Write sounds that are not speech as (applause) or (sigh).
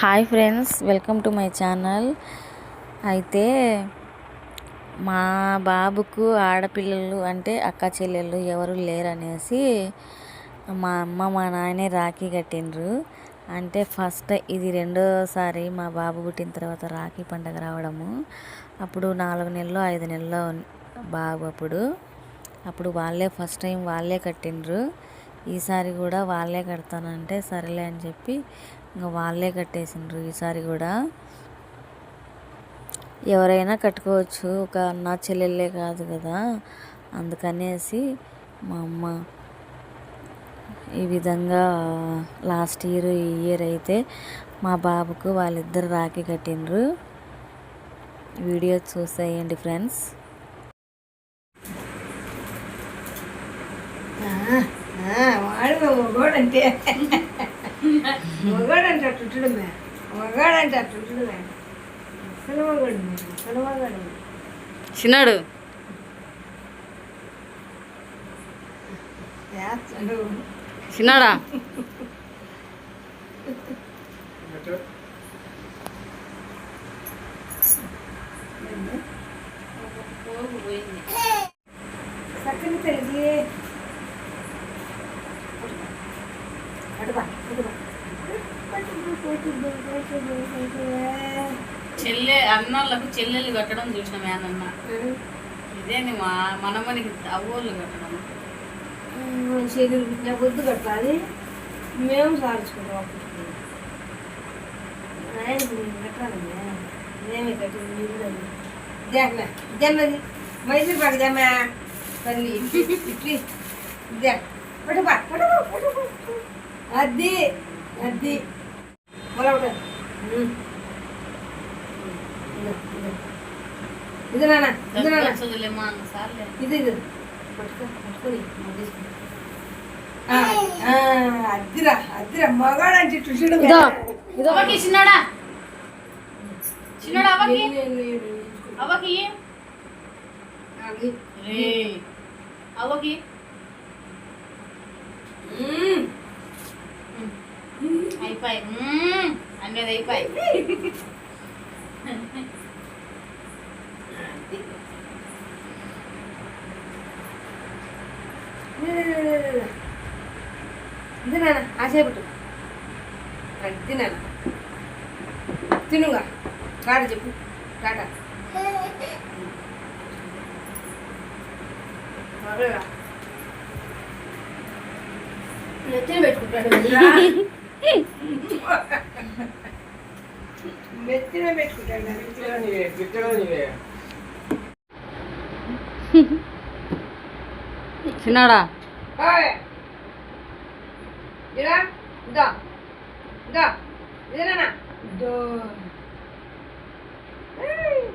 Hi friends welcome to my channel. అయితే మా బాబుకు ఆడపిల్లలు అంటే అక్క చెల్లెళ్ళు ఎవరు లేరనేసి మా అమ్మ మా నాయనే రాఖీ కట్టిండ్రు. అంటే ఫస్ట్ ఇది రెండోసారి మా బాబు పుట్టిన తర్వాత రాఖీ పండగ రావడము. అప్పుడు నాలుగు నెలలు ఐదు నెలలు బాబు అప్పుడు. అప్పుడు వాళ్ళే ఫస్ట్ టైం వాళ్ళే కట్టిండ్రు. ఈసారి కూడా వాళ్ళే కడతానంటే సరేలే అని చెప్పి ఇంకా వాళ్ళే కట్టేసిండ్రు ఈసారి కూడా. ఎవరైనా కట్టుకోవచ్చు. ఒక నా చెల్లెళ్ళే కాదు కదా. అందుకనేసి మా అమ్మ ఈ విధంగా లాస్ట్ ఇయర్ ఈ ఇయర్ అయితే మా బాబుకు వాళ్ళిద్దరు రాఖీ కట్టిండ్రు. వీడియో చూసేయండి ఫ్రెండ్స్. వాడు మొగోడంటే మొగోడంటే అట్టుంటుడమే మొగాడంటే అట్టుంటుడమే అసలు మొగోడు అసలు మొగోడు చిన్నాడు. చిన్నాడా? చక్కని తెలిసి అడుగు చెల్లె అన్నోళ్ళకు చెల్లెలు కట్టడం చూసిన మేనన్న ఇదేని మా మనమనికి అవ్వోళ్ళు కట్టడం. చేతులు బొద్దు కట్టాలి మేము సాధించుకుంటాం అప్పుడు. ఆయన కట్టాలి మేమే కట్టింది మైసూర్ పాకు జమ్మా తల్లి ఇట్లీ ఇదే. పట్టుపా పట్టుపా పట్టుపా అది అది మొల ఒకటి ఇది నాన్న ఇది నాన్న చదువులేమా అన్న సార్లే ఇది ఇది పట్టుకో పట్టుకొని తీసుకో. ఆ, ఆ, అద్దిరా అద్దిరా మగాడంటే చూసాడు అవ్వకి చిన్నాడా చిన్నాడా అవ్వకి అవ్వకి రే అవ్వకి అయిపోయి. అనేది అయిపోయి. ఇది నాన్న ఆసేపట్టు అది నాన్న. తినుగా. కాట చెప్పు. త్వరగా. నెత్తిన పెట్టుకుంటాడు. (laughs) పెట్టుకుంటాడు చిన్నాడా. ఇరా ఇదా ఇదా ఇదేనా ఇదో ఏయ్.